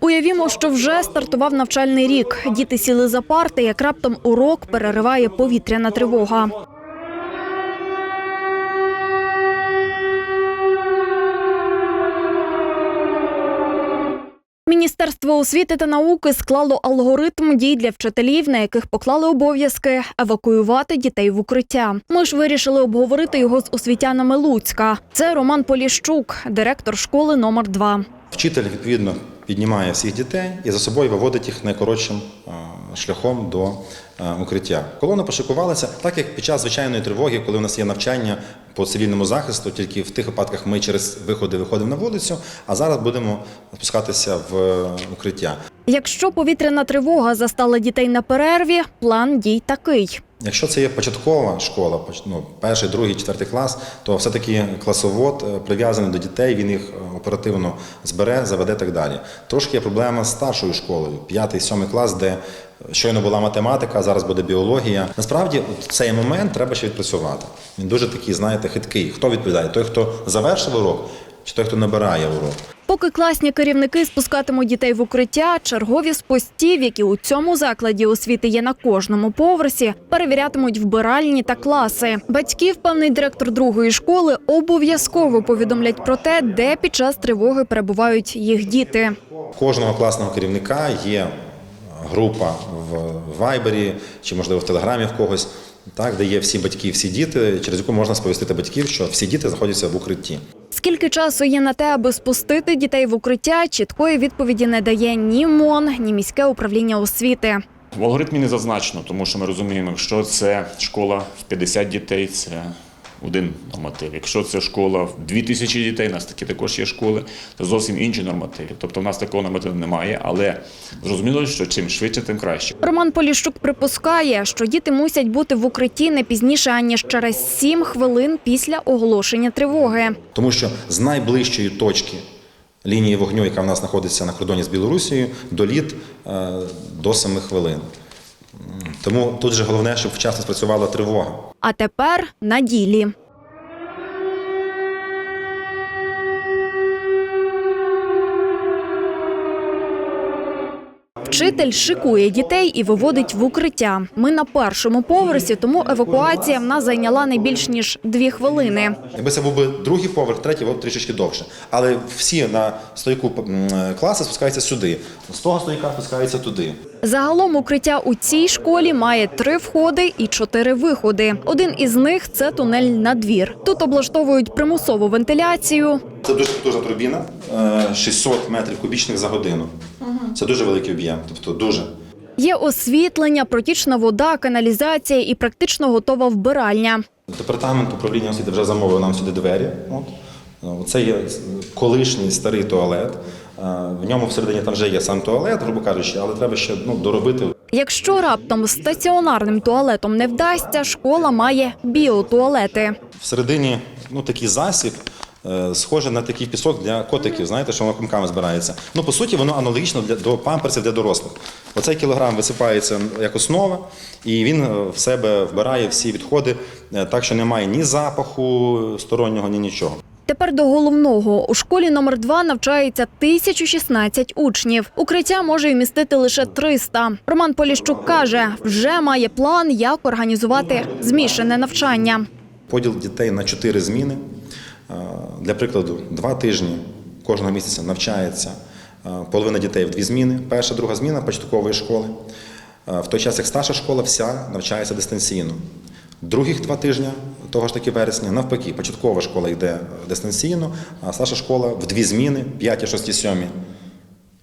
Уявімо, що вже стартував навчальний рік. Діти сіли за парти, як раптом урок перериває повітряна тривога. Міністерство освіти та науки склало алгоритм дій для вчителів, на яких поклали обов'язки евакуювати дітей в укриття. Ми ж вирішили обговорити його з освітянами Луцька. Це Роман Поліщук, директор школи номер 2 Вчитель відповідно піднімає всіх дітей і за собою виводить їх найкоротшим е, шляхом до е, укриття. Колона пошикувалася, так як під час звичайної тривоги, коли у нас є навчання по цивільному захисту, тільки в тих випадках ми через виходи виходимо на вулицю, а зараз будемо спускатися в е, укриття. Якщо повітряна тривога застала дітей на перерві, план дій такий. Якщо це є початкова школа, ну, перший, другий, четвертий клас, то все-таки класовод е, прив'язаний до дітей, він їх е, оперативно збере, заведе так далі. Трошки є проблема з старшою школою, п'ятий, сьомий клас, де щойно була математика, зараз буде біологія. Насправді, цей момент треба ще відпрацювати. Він дуже такий, знаєте, хиткий. Хто відповідає? Той, хто завершив урок, чи той, хто набирає урок. Поки класні керівники спускатимуть дітей в укриття, чергові з постів, які у цьому закладі освіти є на кожному поверсі, перевірятимуть вбиральні та класи. Батьків, певний директор другої школи, обов'язково повідомлять про те, де під час тривоги перебувають їх діти. Кожного класного керівника є група в Вайбері чи, можливо, в Телеграмі в когось, так, де є всі батьки, всі діти, через яку можна сповістити батьків, що всі діти знаходяться в укритті. Скільки часу є на те, аби спустити дітей в укриття, чіткої відповіді не дає ні МОН, ні міське управління освіти. В алгоритмі не зазначено, тому що ми розуміємо, якщо це школа в 50 дітей, це один норматив. Якщо це школа в 2000 дітей, у нас такі також є школи, це зовсім інші нормативи. Тобто в нас такого нормативу немає, але зрозуміло, що чим швидше, тим краще. Роман Поліщук припускає, що діти мусять бути в укритті не пізніше аніж через 7 хвилин після оголошення тривоги. Тому що з найближчої точки лінії вогню, яка в нас знаходиться на кордоні з Білорусією, доліт е, до 7 хвилин. Тому тут же головне, щоб вчасно спрацювала тривога. А тепер на ділі. Вчитель шикує дітей і виводить в укриття. Ми на першому поверсі, тому евакуація в нас зайняла не більш ніж дві хвилини. Якби це був би другий поверх, третій, було б трішечки довше. Але всі на стойку м, класи спускаються сюди. З того стойка спускаються туди. Загалом укриття у цій школі має три входи і чотири виходи. Один із них це тунель на двір. Тут облаштовують примусову вентиляцію. Це дуже потужна турбіна, е, 600 метрів кубічних за годину. Це дуже великий об'єм, тобто дуже. Є освітлення, протічна вода, каналізація і практично готова вбиральня. Департамент управління освіти вже замовив нам сюди двері. От. Це є колишній старий туалет. Е, В ньому всередині там вже є сам туалет, грубо кажучи, але треба ще ну, доробити. Якщо раптом стаціонарним туалетом не вдасться, школа має біотуалети. Всередині ну, такий засіб, схоже на такий пісок для котиків, знаєте, що воно кумками збирається. Ну, по суті, воно аналогічно для, до памперсів для дорослих. Оцей кілограм висипається як основа, і він е, в себе вбирає всі відходи, е, так що немає ні запаху стороннього, ні нічого. Тепер до головного. У школі номер 2 навчається 1016 учнів. Укриття може вмістити лише 300. Роман Поліщук каже, вже має план, як організувати змішане навчання. Поділ дітей на чотири зміни. Е, Для прикладу, два тижні кожного місяця навчається е, половина дітей в дві зміни. Перша, друга зміна початкової школи. Е, В той час, як старша школа вся навчається дистанційно. Других два тижні, того ж таки вересня, навпаки, початкова школа йде дистанційно, а старша школа в дві зміни, 5, 6, 7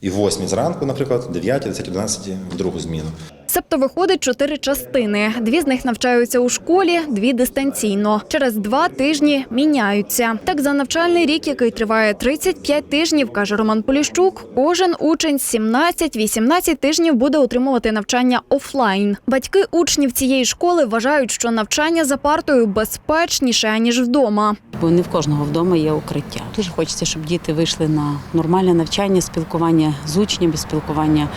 і 8 зранку, наприклад, 9, 10, 11 в другу зміну. Себто виходить чотири частини. Дві з них навчаються у школі, дві дистанційно. Через два тижні міняються. Так за навчальний рік, який триває 35 тижнів, каже Роман Поліщук, кожен учень з 17-18 тижнів буде отримувати навчання офлайн. Батьки учнів цієї школи вважають, що навчання за партою безпечніше аніж вдома. бо не в кожного вдома є укриття. Дуже хочеться, щоб діти вийшли на нормальне навчання, спілкування з учнями, спілкування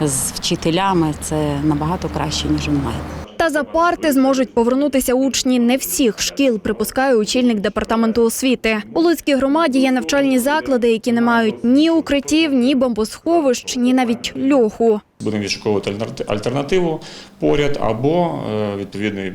з вчителями. Це набагато краще, ніж онлайн. Та за парти зможуть повернутися учні не всіх шкіл, припускає очільник департаменту освіти. У Луцькій громаді є навчальні заклади, які не мають ні укриттів, ні бомбосховищ, ні навіть льоху. Будемо відшуковувати альтернативу поряд, або е, відповідне е,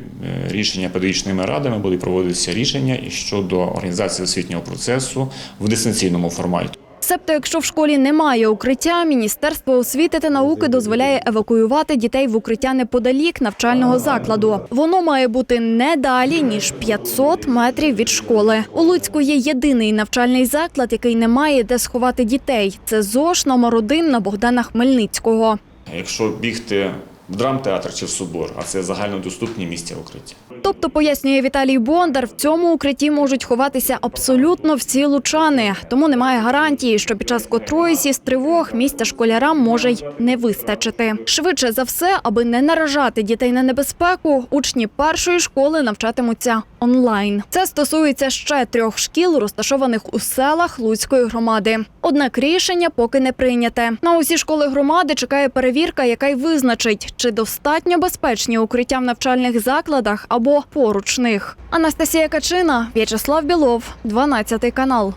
рішення педагогічними радами буде проводитися рішення щодо організації освітнього процесу в дистанційному форматі. Себто, якщо в школі немає укриття, Міністерство освіти та науки дозволяє евакуювати дітей в укриття неподалік навчального закладу. Воно має бути не далі ніж 500 метрів від школи. У Луцьку є єдиний навчальний заклад, який не має де сховати дітей. Це ЗОШ номер 1 на Богдана Хмельницького. Якщо бігти драмтеатр чи в собор, а це загальнодоступні місця укриття. Тобто, пояснює Віталій Бондар, в цьому укритті можуть ховатися абсолютно всі лучани. Тому немає гарантії, що під час котроїсь із тривог місця школярам може й не вистачити. Швидше за все, аби не наражати дітей на небезпеку, учні першої школи навчатимуться онлайн. Це стосується ще трьох шкіл, розташованих у селах Луцької громади. Однак рішення поки не прийняте. На усі школи громади чекає перевірка, яка й визначить, чи достатньо безпечні укриття в навчальних закладах або поруч них. Анастасія Качина, В'ячеслав Білов, 12 канал.